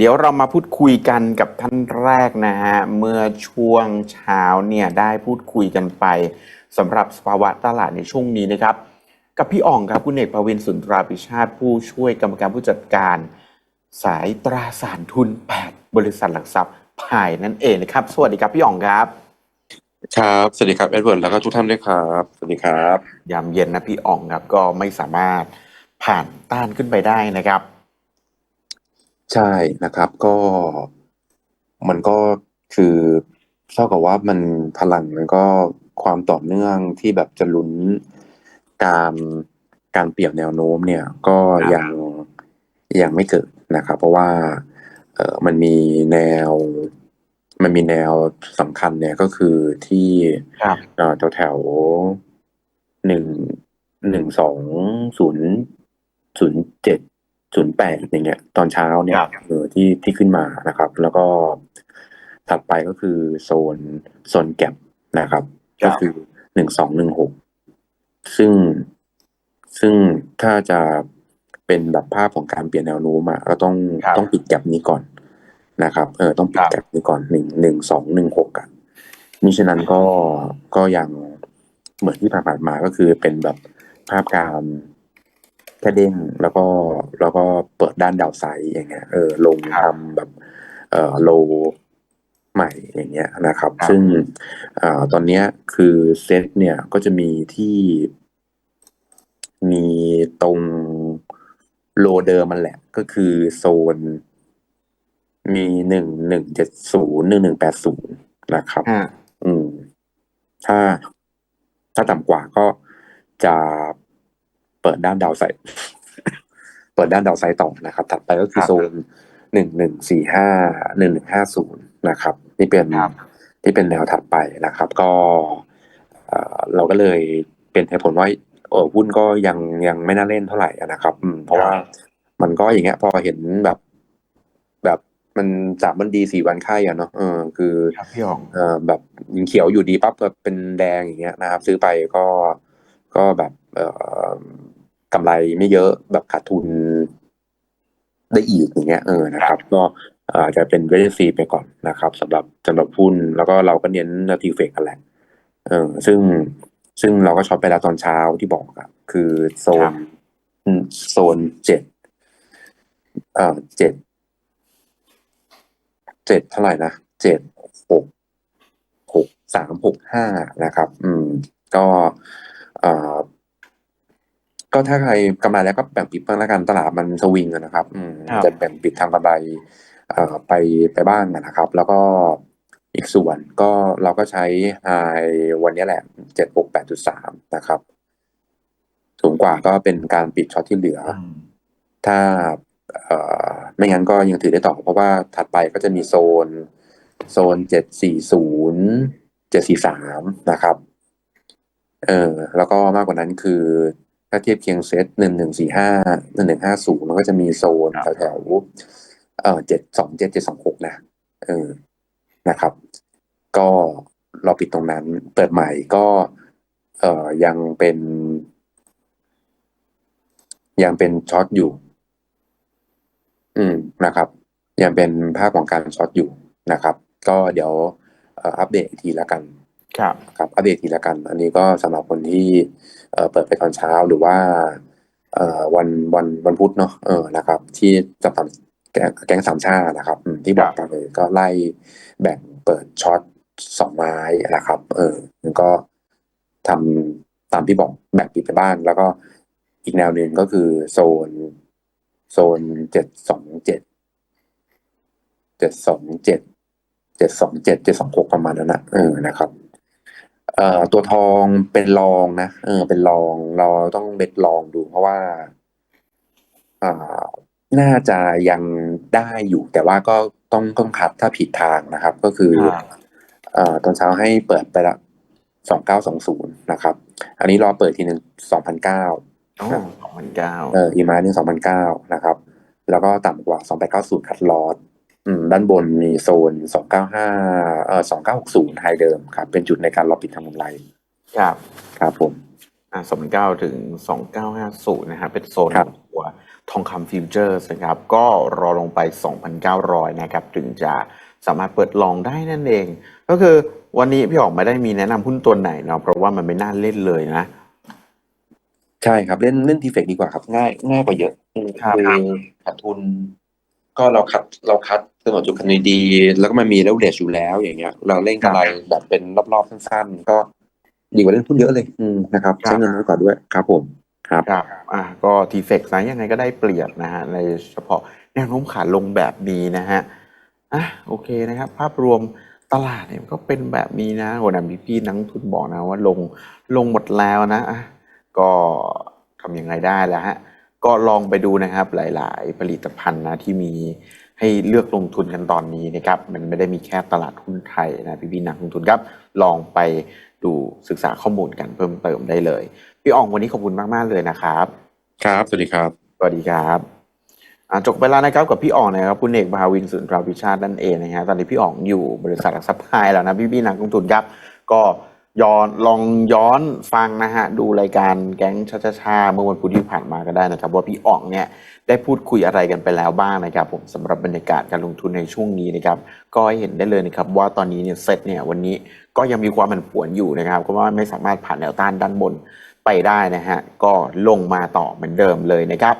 เดี๋ยวเรามาพูดคุยกันกับท่านแรกนะฮะ เมื่อช่วงเช้าเนี่ยได้พูดคุยกันไปสำหรับสภาวะตลาดในช่วงนี้นะครับ กับพี่อ่องครับคุณเอกประวินสุนทราปิชาติผู้ช่วยกรรมการผู้จัดการ สายตราสารทุน 8 บริษัทหลักทรัพย์ภายนั่นเองนะครับ สวัสดีครับพี่อ่องครับ ครับ สวัสดีครับเอ็ดเวิร์ดแล้วก็ทุกท่านด้วยครับ สวัสดีครับ ยามเย็นนะพี่อ่องครับก็ไม่สามารถผ่านต้านขึ้นไปได้นะครับ ใช่นะครับ ก็ มันก็คือเท่ากับว่ามันพลังมันก็ความต่อเนื่องที่แบบจะลุ้นการการเปลี่ยนแนวโน้มเนี่ย ก็ครับ ยังยังไม่เกิดนะครับ เพราะว่า เออมันมีแนว มันมีแนวสำคัญเนี่ยก็คือที่ครับ เอ่อแถวแถวหนึ่งหนึ่งสองศูนย์ศูนย์เจ็ด ศูนย์แปดอย่างเงี้ย ตอนเช้าเนี่ยครับเออที่ที่ขึ้นมานะครับ แล้วก็ถัดไปก็คือโซนโซนแก็บนะครับ ก็คือหนึ่งสองหนึ่งหกซึ่งซึ่งถ้าจะเป็นแบบภาพของการเปลี่ยนแนวโน้มอะก็ต้องครับต้องปิดแก็บนี้ก่อนนะครับเออต้องปิดครับแก็บนี้ก่อนหนึ่งหนึ่งสองหนึ่งหกอะมิฉะนั้นก็ก็ยังเหมือนที่ผ่านๆมาก็คือเป็นแบบภาพการ แค่เด้งแล้วก็แล้วก็เปิดด้านดาวไซด์อย่างเงี้ยเออลงครับทำแบบเอ่อโลใหม่อย่างเงี้ยนะครับครับซึ่งอ่าตอนเนี้ยคือเซตเนี่ยก็จะมีที่ มีตรงโลเดิมมันแหละ ก็คือโซน มีหนึ่งหนึ่งเจ็ดศูนย์หนึ่งหนึ่งแปดศูนย์นะครับฮะอืม ถ้าถ้าต่ำกว่าก็จะ เปิดด้านดาวไซด์เปิดด้านดาวไซด์ต่อนะครับ ถัดไปก็คือครับโซนหนึ่งหนึ่งสี่ห้าหนึ่งหนึ่งห้าศูนย์นะครับนี่เป็นครับที่เป็นแนวถัดไปนะครับ ก็เอ่อเราก็เลยเป็นเหตุผลว่าเออหุ้นก็ยังยังไม่น่าเล่นเท่าไหร่อะนะครับอืมเพราะว่ามันก็อย่างเงี้ย พอเห็นแบบ แบบมันสามวันดีสี่วันไข่อะเนาะเออคือครับพี่อ่องเอ่อแบบยิงเขียวอยู่ดีปั๊บแบบเป็นแดงอย่างเงี้ยนะครับ ซื้อไปก็ ก็แบบเอ่อกำไรไม่เยอะแบบขาดทุนได้อีกอย่างเงี้ยเออนะครับ ก็อาจจะเป็นเวทซีไปก่อนนะครับสำหรับสำหรับหุ้นแล้วก็เราก็เน้นนาทีเฟกกันแหละเออซึ่งซึ่งเราก็ช็อตไปแล้วตอนเช้าที่บอกอะคือโซครันบอืมโซนเจ็ดเอ่อเจ็ดเจ็ดเท่าไหร่นะเจ็ดหกหกสามหกห้านะครับ อืม ก็เอ่อ ก็ถ้าใครกำไรแล้วก็แบ่งปิดบ้างแล้วกันตลาดมันสวิงอะนะครับอืมครับจะแบ่งปิดทางกำไรเอ่อไปไปบ้างอะนะครับ แล้วก็อีกส่วนก็เราก็ใช้ไฮวันนี้แหละเจ็ดหกแปดจุดสามนะครับสูงกว่าก็เป็นการปิดช็อตที่เหลืออืมถ้าเอ่อไม่งั้นก็ยังถือได้ต่อ เพราะว่าถัดไปก็จะมีโซน โซนเจ็ดสี่ศูนย์เจ็ดสี่สามนะครับ เออแล้วก็มากกว่านั้นคือ ถ้าเทียบเคียงเซตหนึ่งหนึ่งสี่ห้าหนึ่งหนึ่งห้าศูนย์มันก็จะมีโซนครับแถวๆเอ่อเจ็ดสองเจ็ดเจ็ดสองหกนะเออนะครับ ก็เราปิดตรงนั้น เปิดใหม่ก็ เอ่อยังเป็น ยังเป็นช็อตอยู่ อืมนะครับ ยังเป็นภาพของการช็อตอยู่นะครับ ก็เดี๋ยวเอ่ออัปเดตอีกทีแล้วกัน ครับครับอัปเดตอีกทีแล้วกัน อันนี้ก็สำหรับคนที่เอ่อเปิดไปตอนเช้าหรือว่าเอ่อวันวันวันพุธเนาะเออนะครับ ที่จับตามแก๊งแก๊งสามชาตินะครับอืมที่บอกไปเลยก็ไล่แบ่งเปิดช็อตสองไม้นะครับ เออมันก็ทำตามที่บอกแบ่งปิดไปบ้างแล้วก็อีกแนวหนึ่งก็คือโซน โซนเจ็ดสองเจ็ดเจ็ดสองเจ็ดเจ็ดสองเจ็ดเจ็ดสองหกประมาณนั้นนะเออนะครับ เอ่อตัวทองเป็นรองนะเออ เป็นรองเราต้องเบ็ดลองดู เพราะว่าอ่าน่าจะยังได้อยู่ แต่ว่าก็ต้องต้องคัดถ้าผิดทางนะครับ ก็คือครับเอ่อตอนเช้าให้เปิดไปละสองเก้าสองศูนย์นะครับ อันนี้รอเปิดทีหนึ่งสองพันเก้าโอ้สองพันเก้าเอออีมาหนึ่งสองพันเก้านะครับ แล้วก็ต่ำกว่าสองแปดเก้าศูนย์คัดลอดอืม ด้านบนมีโซนสองเก้าห้าเอ่อสองเก้าหกศูนย์ไฮเดิมครับ เป็นจุดในการรอปิดทางกำไร ครับ ครับผม อ่าสองพันเก้าถึงสองเก้าห้าศูนย์นะครับ เป็นโซนครับตัวทองคำฟิวเจอร์สนะครับ ก็รอลงไป2,900นะครับ ถึงจะสามารถเปิดลองได้นั่นเอง ก็คือวันนี้พี่ออกไม่ได้มีแนะนำหุ้นตัวไหนเนาะ เพราะว่ามันไม่น่าเล่นเลยนะ ใช่ครับ เล่นเล่นทีเฟกดีกว่าครับ ง่ายง่ายกว่าเยอะอืมครับคือขาดทุน ก็เราคัดเราคัดกำหนดจุดคันดีๆแล้วก็มันมีเลเวลอยู่แล้วอย่างเงี้ย เราเล่นกำไรแบบเป็นรอบๆสั้นๆ ก็ดีกว่าเล่นหุ้นเยอะเลยอืมนะครับครับใช้เงินน้อยกว่าด้วยครับผมครับครับอะก็ทีเฟกนะยังไงก็ได้เปรียบนะฮะในเฉพาะแนวโน้มขาลงแบบนี้นะฮะอะโอเคนะครับ ภาพรวมตลาดเนี่ยก็เป็นแบบนี้นะวันนั้นพี่ๆนักลงทุนบอกนะว่าลงลงหมดแล้วนะอะก็ทำยังไงได้แล้วฮะ ก็ลองไปดูนะครับหลาย ๆ ผลิตภัณฑ์นะที่มีให้เลือกลงทุนกันตอนนี้นะครับมันไม่ได้มีแค่ตลาดหุ้นไทยนะพี่ๆนักลงทุนครับ ลองไปดูศึกษาข้อมูลกันเพิ่มเติมได้เลย พี่อ่องวันนี้ขอบคุณมาก ๆ เลยนะครับ ครับ สวัสดีครับ สวัสดีครับอ่าจบไปแล้วนะครับกับพี่อ่องนะครับคุณเอกบาวินสุนทราวิชาตินั่นเองนะฮะตอนนี้พี่อ่องอยู่บริษัทหลักทรัพย์ไฮแล้วนะพี่พี่ๆนักลงทุนครับก็ ย้อนลองย้อนฟังนะฮะ ดูรายการแก๊งชาชาชาเมื่อวันพุธที่ผ่านมาก็ได้นะครับ ว่าพี่อ่องเนี่ยได้พูดคุยอะไรกันไปแล้วบ้างนะครับ ผมสำหรับบรรยากาศการลงทุนในช่วงนี้นะครับ ก็ให้เห็นได้เลยนะครับว่าตอนนี้เนี่ยเซ็ตเนี่ยวันนี้ก็ยังมีความผันผวนอยู่นะครับเพราะว่าไม่สามารถผ่านแนวต้านด้านบนไปได้นะฮะก็ลงมาต่อเหมือนเดิมเลยนะครับ